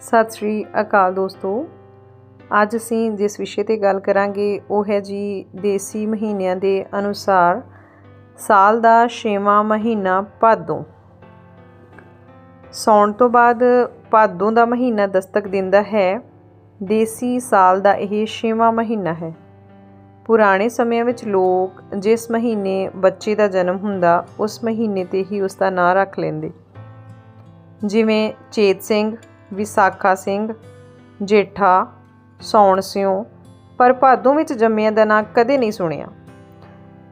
ਸਤਿ ਸ਼੍ਰੀ ਅਕਾਲ ਦੋਸਤੋ। ਅੱਜ ਅਸੀਂ ਜਿਸ ਵਿਸ਼ੇ ਤੇ ਗੱਲ ਕਰਾਂਗੇ, ਉਹ ਹੈ ਜੀ ਦੇਸੀ ਮਹੀਨਿਆਂ ਦੇ ਅਨੁਸਾਰ ਸਾਲ ਦਾ 6ਵਾਂ ਮਹੀਨਾ ਭਾਦੋਂ। ਸੌਣ ਤੋਂ ਬਾਅਦ ਭਾਦੋਂ ਦਾ ਮਹੀਨਾ ਦਸਤਕ ਦਿੰਦਾ ਹੈ। ਦੇਸੀ ਸਾਲ ਦਾ ਇਹ 6ਵਾਂ ਮਹੀਨਾ ਹੈ। ਪੁਰਾਣੇ ਸਮਿਆਂ ਵਿੱਚ ਲੋਕ ਜਿਸ ਮਹੀਨੇ ਬੱਚੇ ਦਾ ਜਨਮ ਹੁੰਦਾ, ਉਸ ਮਹੀਨੇ ਤੇ ਹੀ ਉਸ ਦਾ ਨਾਂ ਰੱਖ ਲੈਂਦੇ। ਜਿਵੇਂ ਚੇਤ ਸਿੰਘ ਵਿਸਾਖਾ ਸਿੰਘ, ਜੇਠਾ, ਸੌਣ ਸਿਉ, ਪਰ ਭਾਦੋਂ ਵਿੱਚ ਜੰਮਿਆਂ ਦਾ ਨਾਂ ਕਦੇ ਨਹੀਂ ਸੁਣਿਆ।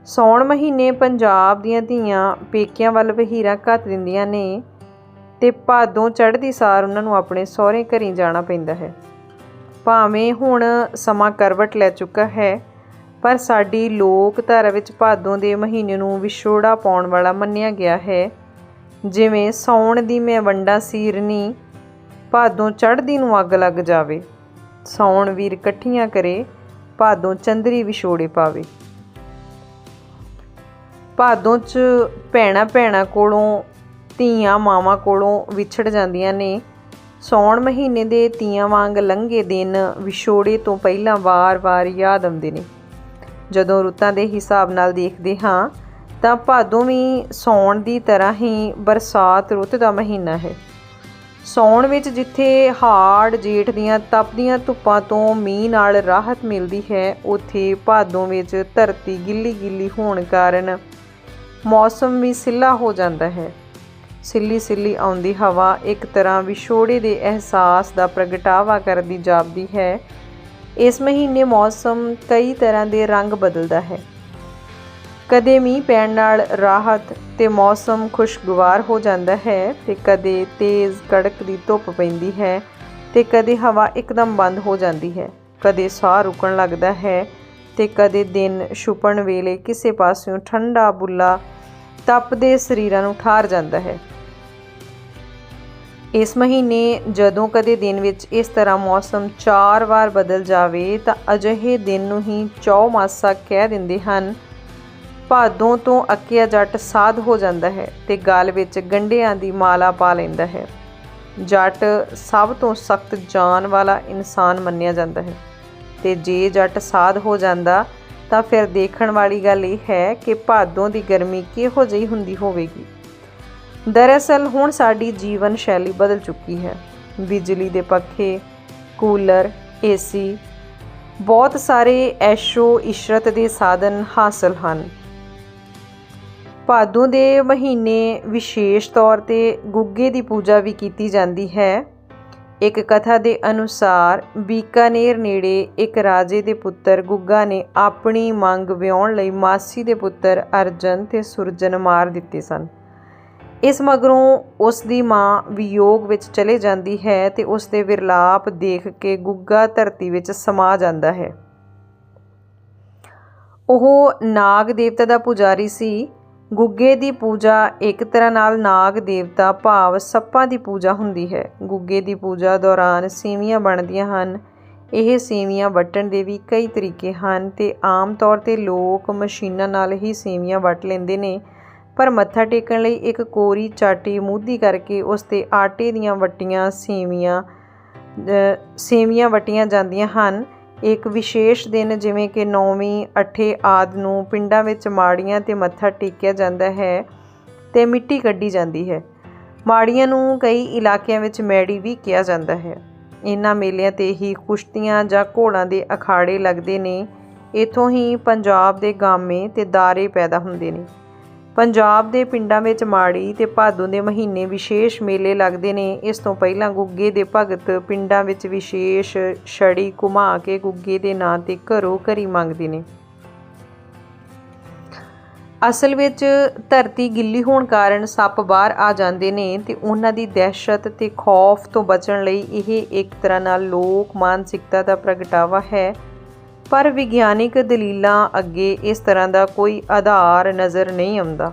ਸੌਣ ਮਹੀਨੇ ਪੰਜਾਬ ਦੀਆਂ ਧੀਆਂ ਪੇਕਿਆਂ ਵੱਲ ਵਹੀਰਾਂ ਘੱਤ ਦਿੰਦੀਆਂ ਨੇ ਤੇ ਭਾਦੋਂ ਚੜ੍ਹਦੀ ਸਾਰ ਉਹਨਾਂ ਨੂੰ ਆਪਣੇ ਸਹੁਰੇ ਘਰੀ ਜਾਣਾ ਪੈਂਦਾ ਹੈ। ਭਾਵੇਂ ਹੁਣ ਸਮਾਂ ਕਰਵਟ ਲੈ ਚੁੱਕਾ ਹੈ, ਪਰ ਸਾਡੀ ਲੋਕ ਧਾਰਾ ਵਿੱਚ ਭਾਦੋਂ ਦੇ ਮਹੀਨੇ ਨੂੰ ਵਿਛੋੜਾ ਪਾਉਣ ਵਾਲਾ ਮੰਨਿਆ ਗਿਆ ਹੈ। ਜਿਵੇਂ ਸੌਣ ਦੀ ਮੈਂ ਵੰਡਾ ਸੀਰਨੀ ਭਾਦੋਂ ਚੜ੍ਹਦੀ ਨੂੰ ਅੱਗ ਲੱਗ ਜਾਵੇ। ਸੌਣ ਵੀਰ ਇਕੱਠੀਆਂ ਕਰੇ, ਭਾਦੋਂ ਚੰਦਰੀ ਵਿਛੋੜੇ ਪਾਵੇ। ਭਾਦੋਂ 'ਚ ਭੈਣਾ ਭੈਣਾ ਕੋਲੋਂ, ਧੀਆਂ ਮਾਵਾਂ ਕੋਲੋਂ ਵਿਛੜ ਜਾਂਦੀਆਂ ਨੇ। ਸੌਣ ਮਹੀਨੇ ਦੇ ਤੀਆਂ ਵਾਂਗ ਲੰਘੇ ਦਿਨ ਵਿਛੋੜੇ ਤੋਂ ਪਹਿਲਾਂ ਵਾਰ-ਵਾਰ ਯਾਦ ਆਉਂਦੇ ਨੇ। ਜਦੋਂ ਰੁੱਤਾਂ ਦੇ ਹਿਸਾਬ ਨਾਲ ਦੇਖਦੇ ਹਾਂ, ਤਾਂ ਭਾਦੋਂ ਵੀ ਸੌਣ ਦੀ ਤਰ੍ਹਾਂ ਹੀ ਬਰਸਾਤ ਰੁੱਤ ਦਾ ਮਹੀਨਾ ਹੈ। ਸੌਣ ਵਿੱਚ ਜਿੱਥੇ ਹਾੜ, ਜੇਠ ਦੀਆਂ ਤਪਦੀਆਂ ਧੁੱਪਾਂ ਤੋਂ ਮੀਂਹ ਨਾਲ ਰਾਹਤ ਮਿਲਦੀ ਹੈ, ਉੱਥੇ ਭਾਦੋਂ ਵਿੱਚ ਧਰਤੀ ਗਿੱਲੀ-ਗਿੱਲੀ ਹੋਣ ਕਾਰਨ ਮੌਸਮ ਵੀ ਸਿੱਲਾ ਹੋ ਜਾਂਦਾ ਹੈ। ਸਿੱਲੀ ਸਿੱਲੀ ਆਉਂਦੀ ਹਵਾ ਇੱਕ ਤਰ੍ਹਾਂ ਵਿਛੋੜੇ ਦੇ ਅਹਿਸਾਸ ਦਾ ਪ੍ਰਗਟਾਵਾ ਕਰਦੀ ਜਾਪਦੀ ਹੈ। ਇਸ ਮਹੀਨੇ ਮੌਸਮ ਕਈ ਤਰ੍ਹਾਂ ਦੇ ਰੰਗ ਬਦਲਦਾ ਹੈ। ਕਦੇ ਮੀਂਹ ਪੈਣ ਨਾਲ ਰਾਹਤ ਤੇ ਮੌਸਮ ਖੁਸ਼ਗਵਾਰ ਹੋ ਜਾਂਦਾ ਹੈ ਤੇ ਕਦੇ ਤੇਜ਼ ਕੜਕ ਦੀ ਧੁੱਪ ਪੈਂਦੀ ਹੈ ਤੇ ਕਦੇ ਹਵਾ ਇੱਕਦਮ ਬੰਦ ਹੋ ਜਾਂਦੀ ਹੈ। ਕਦੇ ਸਾਹ ਰੁਕਣ ਲੱਗਦਾ ਹੈ ਤੇ ਕਦੇ ਦਿਨ ਛੁਪਣ ਵੇਲੇ ਕਿਸੇ ਪਾਸਿਓਂ ਠੰਡਾ ਬੁੱਲਾ ਤਪਦੇ ਸਰੀਰਾਂ ਨੂੰ ਠਾਰ ਜਾਂਦਾ ਹੈ। ਇਸ ਮਹੀਨੇ ਜਦੋਂ ਕਦੇ ਦਿਨ ਵਿੱਚ ਇਸ ਤਰ੍ਹਾਂ ਮੌਸਮ ਚਾਰ ਵਾਰ ਬਦਲ ਜਾਵੇ ਤਾਂ ਅਜਿਹੇ ਦਿਨ ਨੂੰ ਹੀ ਚੌਮਾਸਾ ਕਹਿ ਦਿੰਦੇ ਹਨ। ਭਾਦੋਂ ਤੋਂ ਅੱਕਿਆ ਜੱਟ ਸਾਧ ਹੋ ਜਾਂਦਾ ਹੈ ਤੇ ਗਲ ਵਿੱਚ ਗੰਢਿਆਂ ਦੀ ਮਾਲਾ ਪਾ ਲੈਂਦਾ ਹੈ। ਜੱਟ ਸਭ ਤੋਂ ਸਖਤ ਜਾਨ ਵਾਲਾ ਇਨਸਾਨ ਮੰਨਿਆ ਜਾਂਦਾ ਹੈ। ਤੇ ਜੇ ਜੱਟ ਸਾਧ ਹੋ ਜਾਂਦਾ, ਤਾਂ ਫਿਰ ਦੇਖਣ ਵਾਲੀ ਗੱਲ ਇਹ ਹੈ ਕਿ ਭਾਦੋਂ ਦੀ ਗਰਮੀ ਕਿਹੋ ਜਿਹੀ ਹੁੰਦੀ ਹੋਵੇਗੀ। ਦਰਅਸਲ ਹੁਣ ਸਾਡੀ ਜੀਵਨ ਸ਼ੈਲੀ ਬਦਲ ਚੁੱਕੀ ਹੈ। ਬਿਜਲੀ ਦੇ ਪੱਖੇ, ਕੂਲਰ, ਏਸੀ, ਬਹੁਤ ਸਾਰੇ ਐਸ਼ੋ ਇਸ਼ਰਤ ਦੇ ਸਾਧਨ ਹਾਸਲ ਹਨ। ਭਾਦੋਂ ਦੇ ਮਹੀਨੇ ਵਿਸ਼ੇਸ਼ ਤੌਰ ਤੇ ਗੁੱਗੇ ਦੀ ਪੂਜਾ ਵੀ ਕੀਤੀ ਜਾਂਦੀ ਹੈ। ਇੱਕ ਕਥਾ ਦੇ ਅਨੁਸਾਰ ਬੀਕਾਨੇਰ ਨੇੜੇ ਇੱਕ ਰਾਜੇ ਦੇ ਪੁੱਤਰ ਗੁੱਗਾ ਨੇ ਆਪਣੀ ਮੰਗ ਵਿਆਉਣ ਲਈ ਮਾਸੀ ਦੇ ਪੁੱਤਰ ਅਰਜਨ ਤੇ ਸੁਰਜਨ ਮਾਰ ਦਿੱਤੇ ਸਨ। ਇਸ ਮਗਰੋਂ ਉਸ ਦੀ ਮਾਂ ਵਿਯੋਗ ਵਿੱਚ ਚਲੇ ਜਾਂਦੀ ਹੈ ਤੇ ਉਸ ਦੇ ਵਿਰਲਾਪ ਦੇਖ ਕੇ ਗੁੱਗਾ ਧਰਤੀ ਵਿੱਚ ਸਮਾ ਜਾਂਦਾ ਹੈ। ਉਹ ਨਾਗ ਦੇਵਤਾ ਦਾ ਪੁਜਾਰੀ ਸੀ। ਗੁੱਗੇ ਦੀ ਪੂਜਾ ਇੱਕ ਤਰ੍ਹਾਂ ਨਾਲ ਨਾਗ ਦੇਵਤਾ ਭਾਵ ਸੱਪਾਂ ਦੀ ਪੂਜਾ ਹੁੰਦੀ ਹੈ। ਗੁੱਗੇ ਦੀ ਪੂਜਾ ਦੌਰਾਨ ਸੇਵੀਆਂ ਬਣਦੀਆਂ ਹਨ। ਇਹ ਸੇਵੀਆਂ ਵਟਣ ਦੇ ਵੀ ਕਈ ਤਰੀਕੇ ਹਨ ਤੇ ਆਮ ਤੌਰ ਤੇ ਲੋਕ ਮਸ਼ੀਨਾਂ ਨਾਲ ਹੀ ਸੇਵੀਆਂ ਵਟ ਲੈਂਦੇ ਨੇ, ਪਰ ਮੱਥਾ ਟੇਕਣ ਲਈ ਇੱਕ ਕੋਰੀ ਚਾਟੀ ਮੂਧੀ ਕਰਕੇ ਉਸ ਤੇ ਆਟੇ ਦੀਆਂ ਵਟੀਆਂ ਸੇਵੀਆਂ ਸੇਵੀਆਂ ਵਟੀਆਂ ਜਾਂਦੀਆਂ ਹਨ। ਇੱਕ ਵਿਸ਼ੇਸ਼ ਦਿਨ ਜਿਵੇਂ ਕਿ ਨੌਵੀਂ, ਅੱਠੇ ਆਦ ਨੂੰ ਪਿੰਡਾਂ ਵਿੱਚ ਮਾੜੀਆਂ ਤੇ ਮੱਥਾ ਟੇਕਿਆ ਜਾਂਦਾ ਹੈ ਤੇ ਮਿੱਟੀ ਕੱਢੀ ਜਾਂਦੀ ਹੈ। ਮਾੜੀਆਂ ਨੂੰ ਕਈ ਇਲਾਕਿਆਂ ਵਿੱਚ ਮੈੜੀ ਵੀ ਕਿਹਾ ਜਾਂਦਾ ਹੈ। ਇਹਨਾਂ ਮੇਲਿਆਂ ਤੇ ਹੀ ਕੁਸ਼ਤੀਆਂ ਜਾਂ ਘੋੜਾਂ ਦੇ ਅਖਾੜੇ ਲੱਗਦੇ ਨੇ। ਇਥੋਂ ਹੀ ਪੰਜਾਬ ਦੇ ਗਾਮੇ ਤੇ ਦਾਰੇ ਪੈਦਾ ਹੁੰਦੇ ਨੇ। ਪੰਜਾਬ ਦੇ ਪਿੰਡਾਂ ਵਿੱਚ ਮਾੜੀ ਤੇ ਭਾਦੋਂ ਦੇ ਮਹੀਨੇ ਵਿਸ਼ੇਸ਼ ਮੇਲੇ ਲੱਗਦੇ ਨੇ। ਇਸ ਤੋਂ ਪਹਿਲਾਂ ਗੁੱਗੇ ਦੇ ਭਗਤ ਪਿੰਡਾਂ ਵਿੱਚ ਵਿਸ਼ੇਸ਼ ਛੜੀ ਘੁਮਾ ਕੇ ਗੁੱਗੇ ਦੇ ਨਾਂ ਤੇ ਘਰੋ ਘਰੀ ਮੰਗਦੇ ਨੇ। ਅਸਲ ਵਿੱਚ ਧਰਤੀ ਗਿੱਲੀ ਹੋਣ ਕਾਰਨ ਸੱਪ ਬਾਹਰ ਆ ਜਾਂਦੇ ਨੇ ਤੇ ਉਹਨਾਂ ਦੀ ਦਹਿਸ਼ਤ ਤੇ ਖੌਫ ਤੋਂ ਬਚਣ ਲਈ ਇਹ ਇੱਕ ਤਰ੍ਹਾਂ ਨਾਲ ਲੋਕ ਮਾਨਸਿਕਤਾ ਦਾ ਪ੍ਰਗਟਾਵਾ ਹੈ। ਪਰ ਵਿਗਿਆਨਿਕ ਦਲੀਲਾਂ ਅੱਗੇ ਇਸ ਤਰ੍ਹਾਂ ਦਾ ਕੋਈ ਆਧਾਰ ਨਜ਼ਰ ਨਹੀਂ ਆਉਂਦਾ।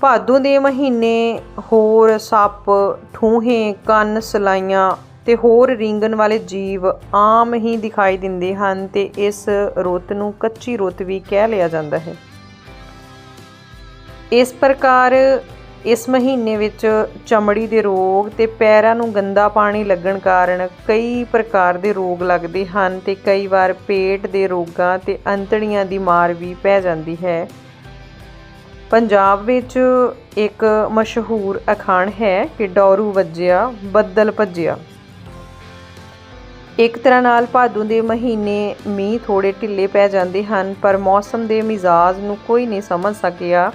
ਭਾਦੂ ਦੇ ਮਹੀਨੇ ਹੋਰ ਸੱਪ, ਠੂਹੇ, ਕੰਨ ਸਲਾਈਆਂ ਤੇ ਹੋਰ ਰਿੰਗਣ ਵਾਲੇ ਜੀਵ ਆਮ ਹੀ ਦਿਖਾਈ ਦਿੰਦੇ ਹਨ ਤੇ ਇਸ ਰੁੱਤ ਨੂੰ ਕੱਚੀ ਰੁੱਤ ਵੀ ਕਹਿ ਲਿਆ ਜਾਂਦਾ ਹੈ। ਇਸ ਪ੍ਰਕਾਰ ਇਸ ਮਹੀਨੇ ਵਿੱਚ ਚਮੜੀ ਦੇ ਰੋਗ ਤੇ ਪੈਰਾਂ ਨੂੰ ਗੰਦਾ ਪਾਣੀ ਲੱਗਣ ਕਾਰਨ ਕਈ ਪ੍ਰਕਾਰ ਦੇ ਰੋਗ ਲੱਗਦੇ ਹਨ ਤੇ ਕਈ ਵਾਰ ਪੇਟ ਦੇ ਰੋਗਾਂ ਤੇ ਅੰਤੜੀਆਂ ਦੀ ਮਾਰ ਵੀ ਪੈ ਜਾਂਦੀ ਹੈ। ਪੰਜਾਬ ਵਿੱਚ ਇੱਕ ਮਸ਼ਹੂਰ ਅਖਾਣ ਹੈ ਕਿ ਡੌਰੂ ਵੱਜਿਆ, ਬੱਦਲ ਭੱਜਿਆ। ਇੱਕ ਤਰ੍ਹਾਂ ਨਾਲ ਭਾਦੋਂ ਦੇ ਮਹੀਨੇ ਮੀਂਹ ਥੋੜੇ ਢਿੱਲੇ ਪੈ ਜਾਂਦੇ ਹਨ, ਪਰ ਮੌਸਮ ਦੇ ਮਿਜ਼ਾਜ ਨੂੰ ਕੋਈ ਨਹੀਂ ਸਮਝ ਸਕਿਆ।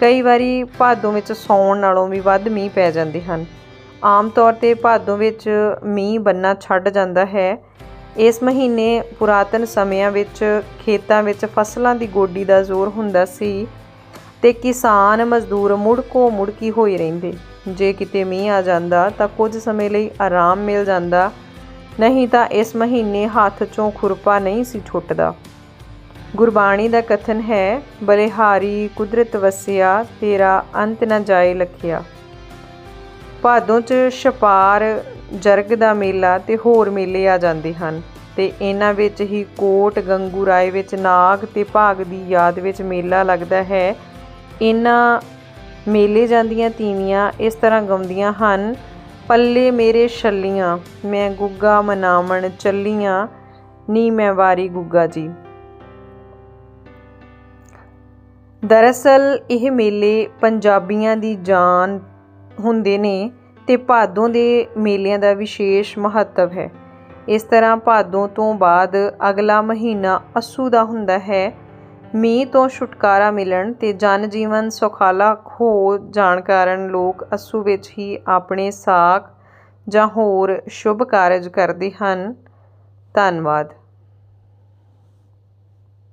ਕਈ ਵਾਰੀ ਭਾਦੋਂ ਵਿੱਚ ਸੌਣ ਨਾਲੋਂ ਵੀ ਵੱਧ ਮੀਂਹ ਪੈ ਜਾਂਦੇ ਹਨ। ਆਮ ਤੌਰ ਤੇ ਭਾਦੋਂ ਵਿੱਚ ਮੀਂਹ ਬੰਨਾ ਛੱਡ ਜਾਂਦਾ ਹੈ। ਇਸ ਮਹੀਨੇ ਪੁਰਾਤਨ ਸਮਿਆਂ ਵਿੱਚ ਖੇਤਾਂ ਵਿੱਚ ਫਸਲਾਂ ਦੀ ਗੋਡੀ ਦਾ ਜ਼ੋਰ ਹੁੰਦਾ ਸੀ ਤੇ ਕਿਸਾਨ ਮਜ਼ਦੂਰ ਮੁੜਕੋ ਮੁੜਕੀ ਹੋਈ ਰਹਿੰਦੇ। ਜੇ ਕਿਤੇ ਮੀਂਹ ਆ ਜਾਂਦਾ ਤਾਂ ਕੁਝ ਸਮੇਂ ਲਈ ਆਰਾਮ ਮਿਲ ਜਾਂਦਾ, ਨਹੀਂ ਤਾਂ ਇਸ ਮਹੀਨੇ ਹੱਥ ਚੋਂ ਖੁਰਪਾ ਨਹੀਂ ਸੀ ਛੁੱਟਦਾ ਗੁਰਬਾਣੀ ਦਾ ਕਥਨ ਹੈ ਬਲਿਹਾਰੀ ਕੁਦਰਤ ਵਸਿਆ, ਤੇਰਾ ਅੰਤ ਨਾ ਜਾਏ ਲਖਿਆ। ਭਾਦੋਂ 'ਚ ਛਪਾਰ ਜਰਗ ਦਾ ਮੇਲਾ ਤੇ ਹੋਰ ਮੇਲੇ ਆ ਜਾਂਦੇ ਹਨ। ਤੇ ਇਹਨਾਂ ਵਿੱਚ ਹੀ ਕੋਟ ਗੰਗੂ ਰਾਏ ਵਿੱਚ ਨਾਗ ਤੇ ਭਾਗ ਦੀ ਯਾਦ ਵਿੱਚ ਮੇਲਾ ਲੱਗਦਾ ਹੈ। ਇਹਨਾਂ ਮੇਲੇ ਜਾਂਦੀਆਂ ਤੀਵੀਆਂ ਇਸ ਤਰ੍ਹਾਂ ਗਾਉਂਦੀਆਂ ਹਨ, ਪੱਲੇ ਮੇਰੇ ਛੱਲੀਆਂ, ਮੈਂ ਗੁੱਗਾ ਮਨਾਵਣ ਚੱਲੀਆਂ, ਨੀ ਮੈਂ ਵਾਰੀ ਗੁੱਗਾ ਜੀ। ਦਰਅਸਲ ਇਹ ਮੇਲੇ ਪੰਜਾਬੀਆਂ ਦੀ ਜਾਨ ਹੁੰਦੇ ਨੇ ਤੇ ਭਾਦੋਂ ਦੇ ਮੇਲਿਆਂ ਦਾ ਵਿਸ਼ੇਸ਼ ਮਹੱਤਵ ਹੈ। ਇਸ ਤਰ੍ਹਾਂ ਭਾਦੋਂ ਤੋਂ ਬਾਅਦ ਅਗਲਾ ਮਹੀਨਾ ਅਸੂ ਦਾ ਹੁੰਦਾ ਹੈ। ਮੀਂਹ ਤੋਂ ਛੁਟਕਾਰਾ ਮਿਲਣ ਤੇ ਜਨ ਜੀਵਨ ਸੁਖਾਲਾ ਹੋ ਜਾਣ ਕਾਰਨ ਲੋਕ ਅਸੂ ਵਿੱਚ ਹੀ ਆਪਣੇ ਸਾਕ ਜਾਂ ਹੋਰ ਸ਼ੁਭ ਕਾਰਜ ਕਰਦੇ ਹਨ। ਧੰਨਵਾਦ।